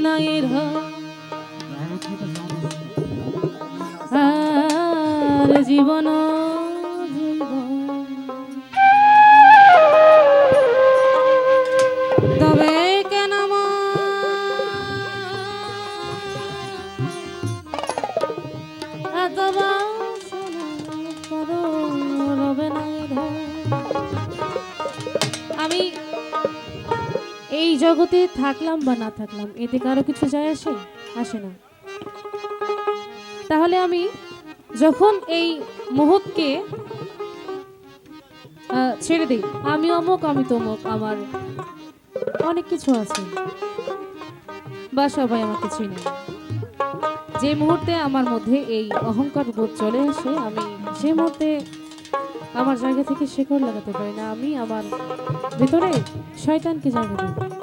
না এর আর জীবন জগতে থাকলাম বা না থাকলাম এতে কারও কিছু যায় আসে? আসে না। তাহলে আমি যখন এই মোহককে আহ, ছেড়ে দিই আমি অমুক আমি তমুক আমার অনেক কিছু আছে। বা সবাই আমাকে চিনে। যে মুহূর্তে আমার মধ্যে এই অহংকার বোধ চলে আসে আমি সেই মুহূর্তে আমার জায়গা থেকে শেকড় লাগাতে পারি না আমি আমার ভেতরে শয়তানকে জায়গা দিই।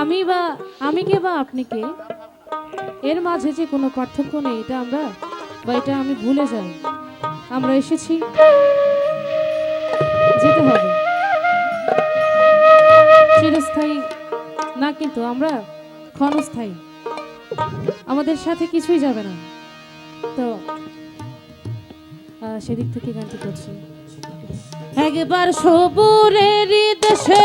আমি বা, আমি কে বা আপনি কে? এর মাঝে যে কোনো পার্থক্য নেই, এটা আমরা বা এটা আমি ভুলে যাই। আমরা এসেছি। যেতে হবে। চিরস্থায়ী না কিন্তু আমরা ক্ষণস্থায়ী। আমাদের সাথে কিছুই যাবে না। তো সেদিক থেকে গানটি করছি। একবার সবুরের দেশে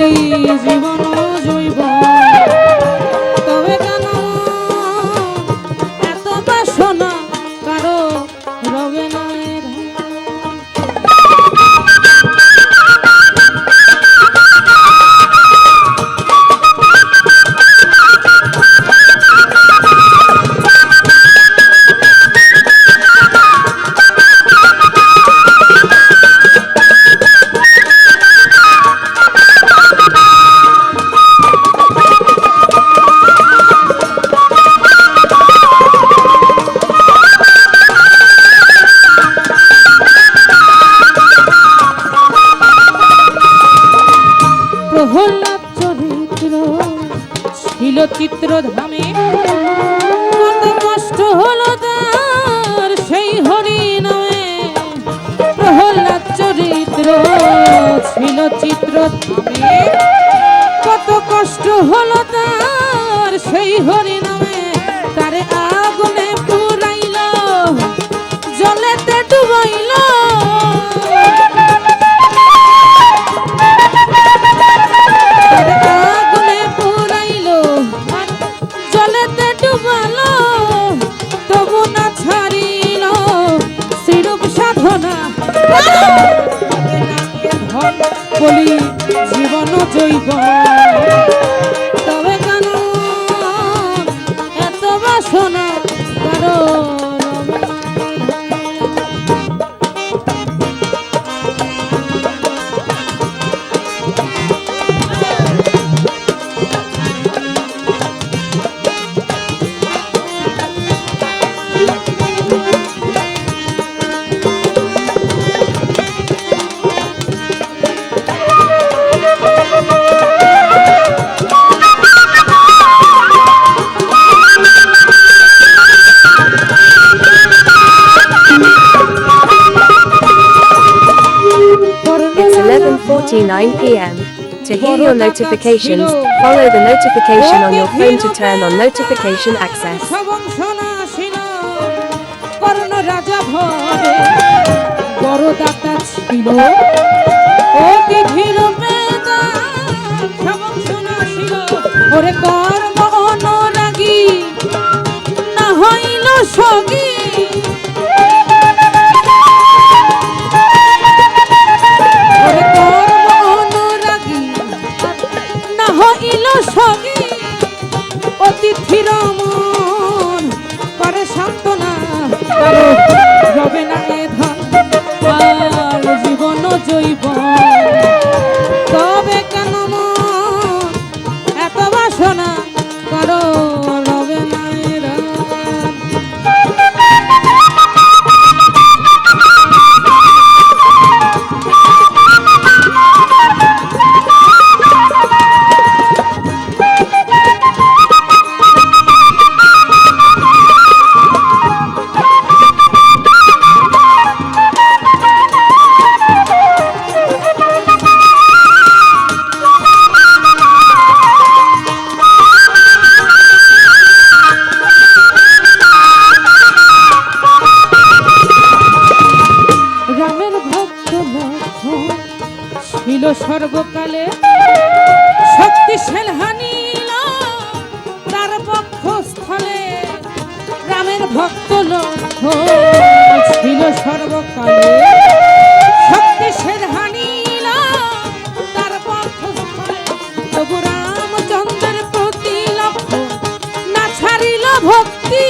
জীবন হলো তার সেই হরি নামে তারে আগুনে পুরাইল, জলেতে ডুবাইল। আগুনে পুরাইলো, জলেতে ডুবালো, তবু না ছাড়িল সিরূপ সাধনা। বলি, জীবন জৈব। 11:49 p.m. To hear your notifications, follow the notification on your phone to turn on notification access. সবংশনা ছিল কর্ণ রাজা ভবে বড় দাতা ছিল অতি ধীর মেধা সবংশনা ছিল ওরে কর্ম অনুরাগী না হইল সগী ছিল সর্বকালে শক্তিশাল হানিল তার বক্ষস্থলে রামের ভক্ত লক্ষণ ছিল সর্বকালে শক্তিশাল হানিল তার বক্ষস্থলে তবু রামচন্দ্রের প্রতি লক্ষ্য না ছাড়িল ভক্তি।